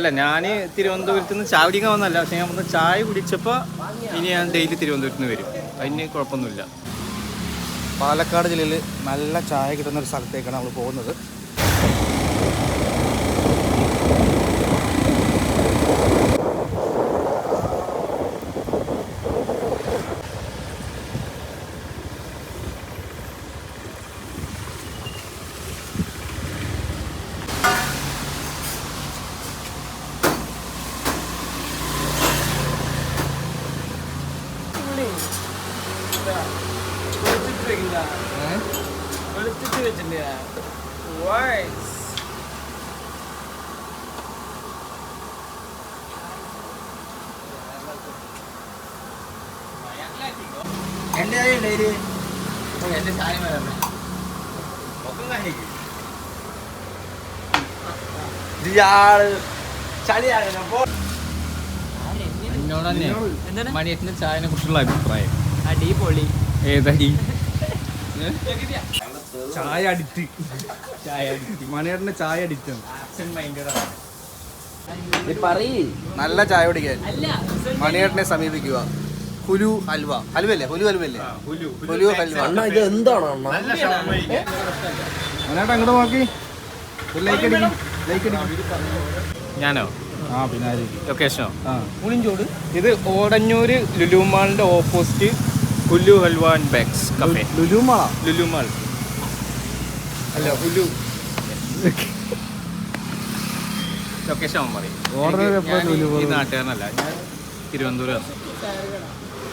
അല്ല ഞാൻ തിരുവനന്തപുരത്ത് നിന്ന് ചായ കുടിക്കാൻ വന്നല്ല പക്ഷെ ഞാൻ വന്ന് ചായ കുടിച്ചപ്പോൾ ഇനി ഞാൻ ഡെയിലി തിരുവനന്തപുരത്ത് നിന്ന് വരും. അതിന് കുഴപ്പമൊന്നുമില്ല. പാലക്കാട് ജില്ലയിൽ നല്ല ചായ കിട്ടുന്ന ഒരു സ്ഥലത്തേക്കാണ് നമ്മൾ പോകുന്നത്. morning. വെളുത്തി വെക്കില്ല വെളുത്തിട്ട് വെച്ചിട്ടില്ല വൈസ് എൻ്റെ ഡയറി എൻ്റെ സാധനം വരാമേ ഒക്കെ കാണിക്കും ഇയാള് ചളിയാകണം അപ്പോൾ എന്നോട് തന്നെ മണിയേറ്റിന്റെ ചായനെ കുറിച്ചുള്ള അഭിപ്രായം. അടിപൊളി. ഏതടി ചായ അടിറ്റ് ചായ അടിറ്റ് മണിയേട്ടന്റെ ചായ അടിത്തം പറയ്. നല്ല ചായ കുടിക്കാൻ. മണിയേട്ടനെ സമീപിക്കുക. ഹുലു ഹൽവ. ഹൽവല്ലേ ഹുലു ഹൽവല്ലേ ഹുലു. ഹൽവ. അണ്ണ ഇത് എന്താണ് അങ്ങോട്ട് നോക്കി. ലൈക്ക് അടിക്കും. ലൈക്ക് അടിക്കും. ഞാനോ? ആ പിന്നെ ആര്? ലൊക്കേഷനോ? ആ. പുളിഞ്ചോട് ഇത് ഓടഞ്ഞൂര് ലുലുമാളിന്റെ ഓപ്പോസിറ്റ് കുല്ലു ഹൽവാൻ and bakes cafe. ലുലുമാള? Lulu Mall. അല്ല കുല്ലു. ലൊക്കേഷൻ അവൻ പറയും. ഈ-? നാട്ടുകാരനല്ല ഞാൻ തിരുവനന്തപുരം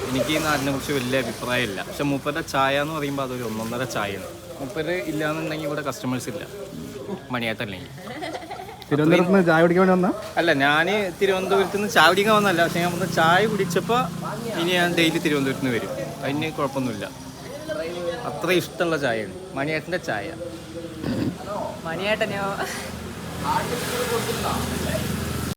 എനിക്ക് ഈ നാടിനെ കുറിച്ച് വലിയ അഭിപ്രായമില്ല. പക്ഷെ മൂപ്പരുടെ ചായ എന്ന് പറയുമ്പോൾ അതൊരു ഒന്നൊന്നര ചായയാണ്. മൂപ്പര് ഇല്ലാന്നുണ്ടെങ്കിൽ ഇവിടെ കസ്റ്റമേഴ്സ് ഇല്ല. മണിയായിട്ടല്ലെങ്കിൽ തിരുവനന്തപുരത്ത് നിന്ന് ചായ കുടിക്കാൻ വേണ്ടി വന്നാ? അല്ല ഞാൻ തിരുവനന്തപുരത്ത് നിന്ന് ചായ കുടിക്കാൻ വന്നല്ല പക്ഷെ ഞാൻ വന്ന് ചായ കുടിച്ചപ്പോൾ ഇനി ഞാൻ ഡെയിലി തിരുവനന്തപുരത്ത് നിന്ന് വരും. അതിന് കുഴപ്പമൊന്നുമില്ല. അത്ര ഇഷ്ടമുള്ള ചായയാണ്. മണിയേട്ടന്റെ ചായ. മണിയേട്ടനെയോ?